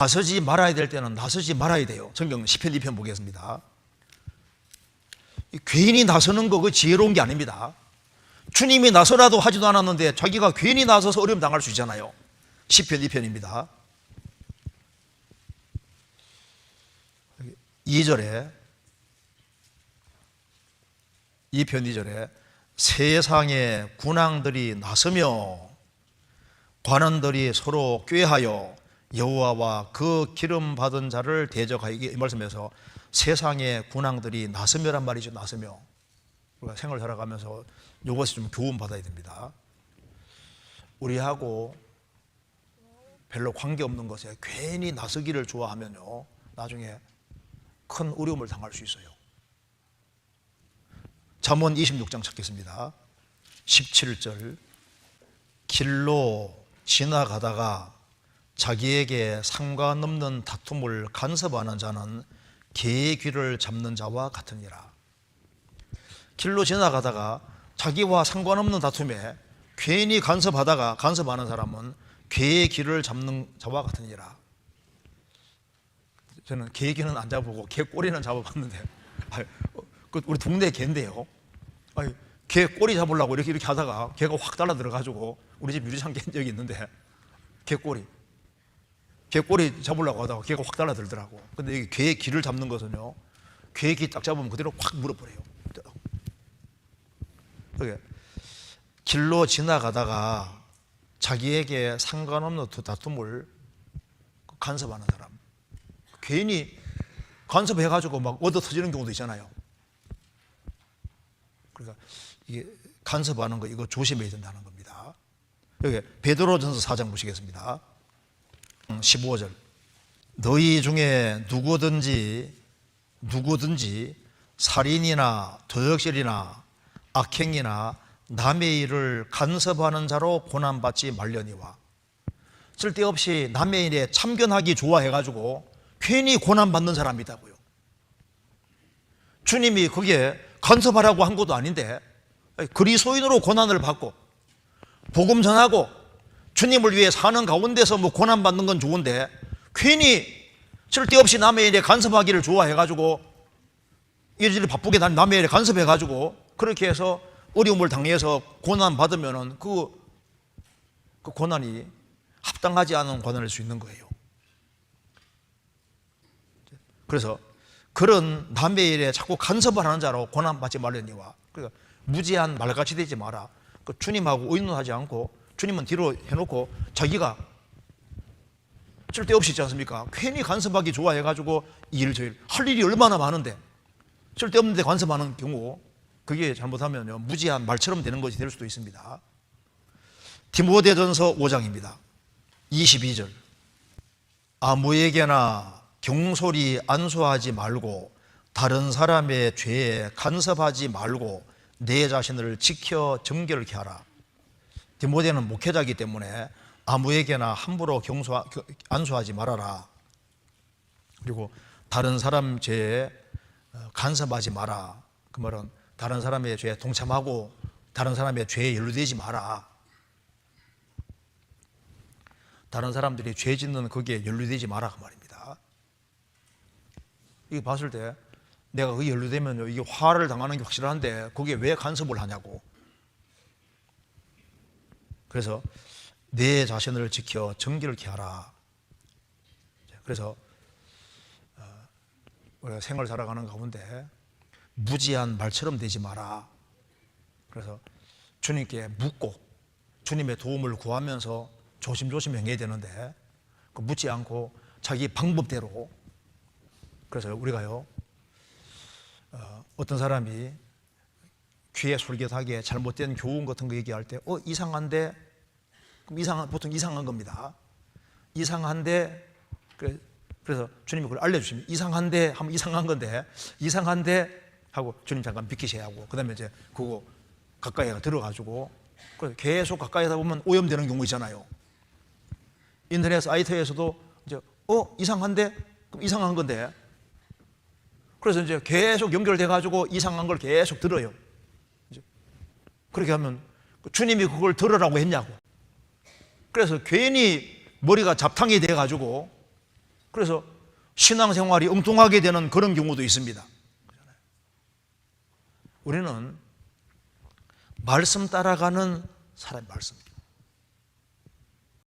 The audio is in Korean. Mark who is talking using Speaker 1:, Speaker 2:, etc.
Speaker 1: 나서지 말아야 될 때는 나서지 말아야 돼요. 성경 10편 2편 보겠습니다. 이 괜히 나서는 거 그 지혜로운 게 아닙니다. 주님이 나서라도 하지도 않았는데 자기가 괜히 나서서 어려움 당할 수 있잖아요. 10편 2편입니다. 2절에 2편 2절에 세상의 군왕들이 나서며 관원들이 서로 꾀하여 여호와와 그 기름 받은 자를 대적하여 이 말씀에서 세상의 군왕들이 나서며란 말이죠 나서며. 우리가 생을 살아가면서 이것이 좀 교훈 받아야 됩니다. 우리하고 별로 관계 없는 것에 괜히 나서기를 좋아하면요 나중에 큰 어려움을 당할 수 있어요. 잠언 26장 찾겠습니다. 17절. 길로 지나가다가 자기에게 상관없는 다툼을 간섭하는 자는 개의 귀를 잡는 자와 같으니라. 길로 지나가다가 자기와 상관없는 다툼에 괜히 간섭하다가 간섭하는 사람은 개의 귀를 잡는 자와 같으니라. 저는 개의 귀는 안 잡아보고 개 꼬리는 잡아봤는데, 어, 그 우리 동네 개인데요. 개 꼬리 잡으려고 이렇게 이렇게 하다가 개가 확 달라 들어가지고 우리 집 유리창 깬 적이 있는데 개 꼬리. 개 꼬리 잡으려고 하다가 개가 확 달라들더라고. 근데 이 개의 귀를 잡는 것은요, 개의 귀 딱 잡으면 그대로 확 물어버려요. 그게 길로 지나가다가 자기에게 상관없는 두 다툼을 간섭하는 사람. 괜히 간섭해가지고 막 얻어 터지는 경우도 있잖아요. 그러니까 이게 간섭하는 거 이거 조심해야 된다는 겁니다. 여기 베드로전서 4장 보시겠습니다. 15절. 너희 중에 누구든지 누구든지 살인이나 도적질이나 악행이나 남의 일을 간섭하는 자로 고난받지 말려니와. 쓸데없이 남의 일에 참견하기 좋아해가지고 괜히 고난받는 사람이 있다고요. 주님이 그게 간섭하라고 한 것도 아닌데 그리스도인으로 고난을 받고 복음 전하고 주님을 위해 사는 가운데서 뭐 고난받는 건 좋은데 괜히 쓸데없이 남의 일에 간섭하기를 좋아해가지고 일일이 바쁘게 난 남의 일에 간섭해가지고 그렇게 해서 어려움을 당해서 고난받으면은 그, 그 고난이 합당하지 않은 고난일 수 있는 거예요. 그래서 그런 남의 일에 자꾸 간섭을 하는 자로 고난받지 말려니와 그러니까 무지한 말같이 되지 마라. 그 주님하고 의논하지 않고 주님은 뒤로 해놓고 자기가 쓸데없이 있지 않습니까? 괜히 간섭하기 좋아해가지고 일 저일 할 일이 얼마나 많은데 쓸데없는데 간섭하는 경우 그게 잘못하면요 무지한 말처럼 되는 것이 될 수도 있습니다. 디모데전서 5장입니다. 22절 아무에게나 경솔히 안수하지 말고 다른 사람의 죄에 간섭하지 말고 내 자신을 지켜 정결케 하라. 디모데는 목회자이기 때문에 아무에게나 함부로 경소, 안수하지 말아라. 그리고 다른 사람 죄에 어, 간섭하지 마라. 그 말은 다른 사람의 죄에 동참하고 다른 사람의 죄에 연루되지 마라. 다른 사람들이 죄 짓는 거기에 연루되지 마라 그 말입니다. 이거 봤을 때 내가 그 연루되면 이게 화를 당하는 게 확실한데 거기에 왜 간섭을 하냐고. 그래서 내 자신을 지켜 정결케 하라. 그래서 어, 우리가 생을 살아가는 가운데 무지한 말처럼 되지 마라. 그래서 주님께 묻고 주님의 도움을 구하면서 조심조심 행해야 되는데 그 묻지 않고 자기 방법대로 그래서 우리가요 어, 어떤 사람이 귀에 솔깃하게 잘못된 교훈 같은 거 얘기할 때, 어, 이상한데? 그럼 이상한, 보통 이상한 겁니다. 이상한데, 그래, 그래서 주님이 그걸 알려주시면, 이상한데 하면 이상한 건데, 이상한데 하고 주님 잠깐 비키셔야 하고, 그 다음에 이제 그거 가까이 들어가지고, 계속 가까이 하다 보면 오염되는 경우 있잖아요. 인터넷 사이트에서도 이제, 어, 이상한데? 그럼 이상한 건데. 그래서 이제 계속 연결돼 가지고 이상한 걸 계속 들어요. 그렇게 하면 주님이 그걸 들으라고 했냐고. 그래서 괜히 머리가 잡탕이 돼 가지고 그래서 신앙생활이 엉뚱하게 되는 그런 경우도 있습니다. 우리는 말씀 따라가는 사람 말씀.